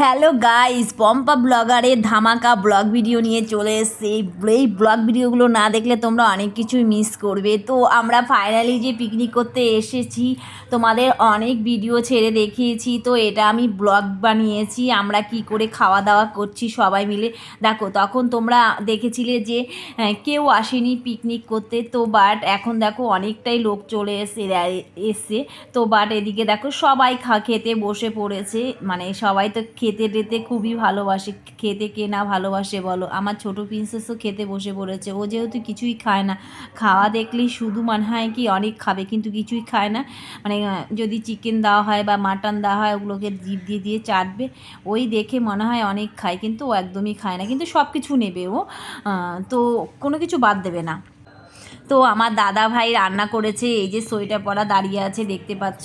Hello guys Pampa ব্লগারের ধামাকা blog video নিয়ে চলে এসছে। এই ব্লগ ভিডিওগুলো না দেখলে তোমরা অনেক কিছুই মিস করবে। তো আমরা ফাইনালি যে পিকনিক করতে এসেছি, তোমাদের অনেক ভিডিও ছেড়ে দেখিয়েছি। তো এটা আমি ব্লগ বানিয়েছি। আমরা কি করে খাওয়া দাওয়া করছি সবাই মিলে। দেখো, তখন তোমরা দেখেছিলে যে কেউ আসেনি পিকনিক করতে। তো বাট এখন দেখো অনেকটাই লোক চলে এসে, এসছে। তো বাট এদিকে দেখো সবাই খা, খেতে বসে পড়েছে। মানে সবাই তো খেতে টেতে খুবই ভালোবাসে, খেতে কে না ভালোবাসে বলো। আমার ছোটো প্রিন্সেসও খেতে বসে পড়েছে। ও যেহেতু কিছুই খায় না, খাওয়া দেখলেই শুধু মনে হয় কি অনেক খাবে, কিন্তু কিছুই খায় না। মানে যদি চিকেন দেওয়া হয় বা মাটন দেওয়া হয়, ওগুলোকে জিভ দিয়ে দিয়ে চাটবে, ওই দেখে মনে হয় অনেক খায়, কিন্তু ও একদমই খায় না। কিন্তু সব কিছু নেবে ও। তো কোনো কিছু বাদ দেবে না। তো আমার দাদা ভাই রান্না করেছে, এই যে সোয়েটার পরা দাঁড়িয়ে আছে দেখতে পাচ্ছ,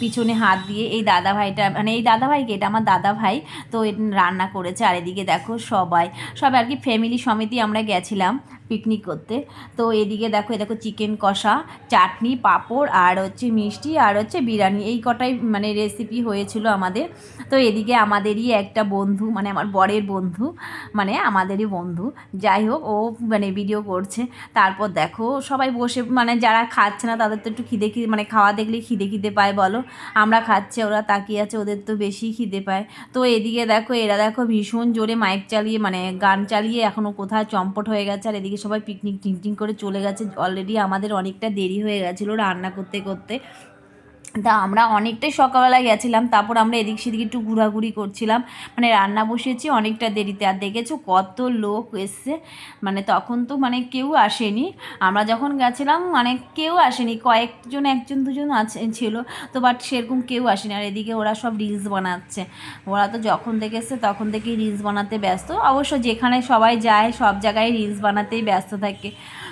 পিছনে হাত দিয়ে এই দাদা ভাইটা মানে এই দাদা ভাইকে এটা আমার দাদা ভাই তো রান্না করেছে। আর এদিকে দেখো সবাই সবাই আর কি ফ্যামিলি সমিতি আমরা গেছিলাম। পিকনিক করতে। তো এদিকে দেখো দেখো চিকেন কষা, চাটনি, পাঁপড়, আর হচ্ছে মিষ্টি, আর হচ্ছে বিরিয়ানি। এই কটাই মানে রেসিপি হয়েছিল আমাদের। তো এদিকে আমাদেরই একটা বন্ধু মানে আমার বরের বন্ধু মানে আমাদেরই বন্ধু, যাই হোক, ও মানে ভিডিও করছে। তারপর দেখো, সবাই বসে মানে যারা খাচ্ছে না, তাদের তো একটু খিদে খিদে মানে খাওয়া দেখলে খিদে খিদে পায়, বলো। আমরা খাচ্ছে, ওরা তাকিয়ে আছে, ওদের তো বেশি খিদে পায়। তো এদিকে দেখো, এরা দেখো ভীষণ জোরে মাইক চালিয়ে মানে গান চালিয়ে এখনও কোথায় চম্পট হয়ে গেছে, আর এদিকে সবাই পিকনিক টিং করে চলে গেছে। অলরেডি আমাদের অনেকটা দেরি হয়ে গেছিল রান্না করতে করতে। তা আমরা অনেকটাই সকালবেলা গেছিলাম, তারপর আমরা এদিক সেদিক একটু ঘোরাঘুরি করছিলাম। মানে রান্না বসিয়েছি অনেকটা দেরিতে। আর দেখেছ কত লোক এসছে? মানে তখন তো মানে কেউ আসেনি। আমরা যখন গেছিলাম মানে কেউ আসেনি। কয়েকজন, একজন, দুজন আছে, ছিল, তো বাট সেরকম কেউ আসেনি। আর এদিকে ওরা সব রিলস বানাচ্ছে। ওরা তো যখন এসছে, তখন থেকেই রিলস বানাতে ব্যস্ত। অবশ্য যেখানে সবাই যায়, সব জায়গায় রিলস বানাতেই ব্যস্ত থাকে।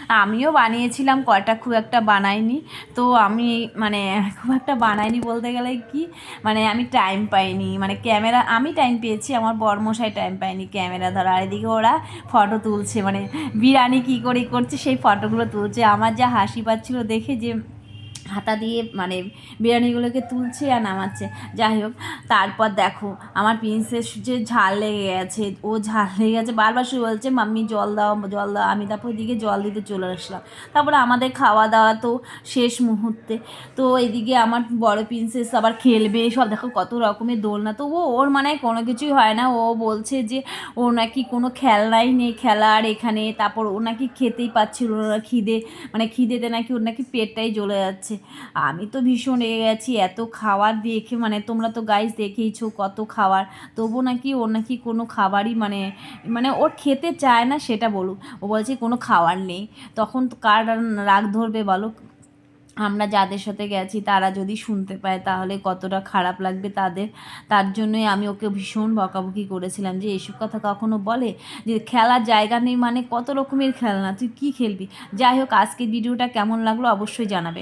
আমিও বানিয়েছিলাম, কয়টা খুব একটা বানাইনি। তো আমি মানে খুব একটা বানাইনি বলতে গেলে কি মানে আমি টাইম পাইনি। মানে ক্যামেরা, আমি টাইম পেয়েছি, আমার বরমশাই টাইম পাইনি ক্যামেরা ধরা। আর এদিকে ওরা ফটো তুলছে মানে বিরিয়ানি কী করে করছে সেই ফটোগুলো তুলছে। আমার যা হাসি পাচ্ছিলো দেখে যে হাতা দিয়ে মানে বিরিয়ানিগুলোকে তুলছে আর নামাচ্ছে। যাই হোক, তারপর দেখো, আমার প্রিন্সেস যে ঝাল লেগে গেছে, ও ঝাল লেগে গেছে। বারবার শুধু বলছে, মাম্মি, জল দাও জল দাও। আমি তারপর দিকে জল দিতে চলে আসলাম। তারপরে আমাদের খাওয়া দাওয়া তো শেষ মুহূর্তে। তো এদিকে আমার বড় প্রিন্সেস আবার খেলবে। সব দেখো কত রকমের দোলনা। তো ও, ওর মানে কোনো কিছুই হয় না। ও বলছে যে ও নাকি কোনো খেলনাই নেই খেলার এখানে। তারপর ও নাকি খেতেই পাচ্ছিল না খিদে। মানে খিদেতে নাকি ওর নাকি পেটটাই জ্বলে যাচ্ছে। আমি তো ভীষণ রেগে গেছি, এত খাবার দেখে মানে তোমরা তো গাইস দেখেইছো কত খাবার তবু নাকি ওর নাকি কোনো খাবারই মানে মানে ওর খেতে চায় না সেটা বলুক। ও বলছে কোনো খাবার নেই। তখন কার রাগ ধরবে বলো? আমরা যাদের সাথে গেছি তারা যদি শুনতে পায় তাহলে কতটা খারাপ লাগবে তাদের। তার জন্যই আমি ওকে ভীষণ বকাবকি করেছিলাম যে এইসব কথা কখনো বলে যে খেলার জায়গা নেই মানে কত রকমের খেলনা, তুই কী খেলবি? যাই হোক, আজকের ভিডিওটা কেমন লাগল অবশ্যই জানাবে।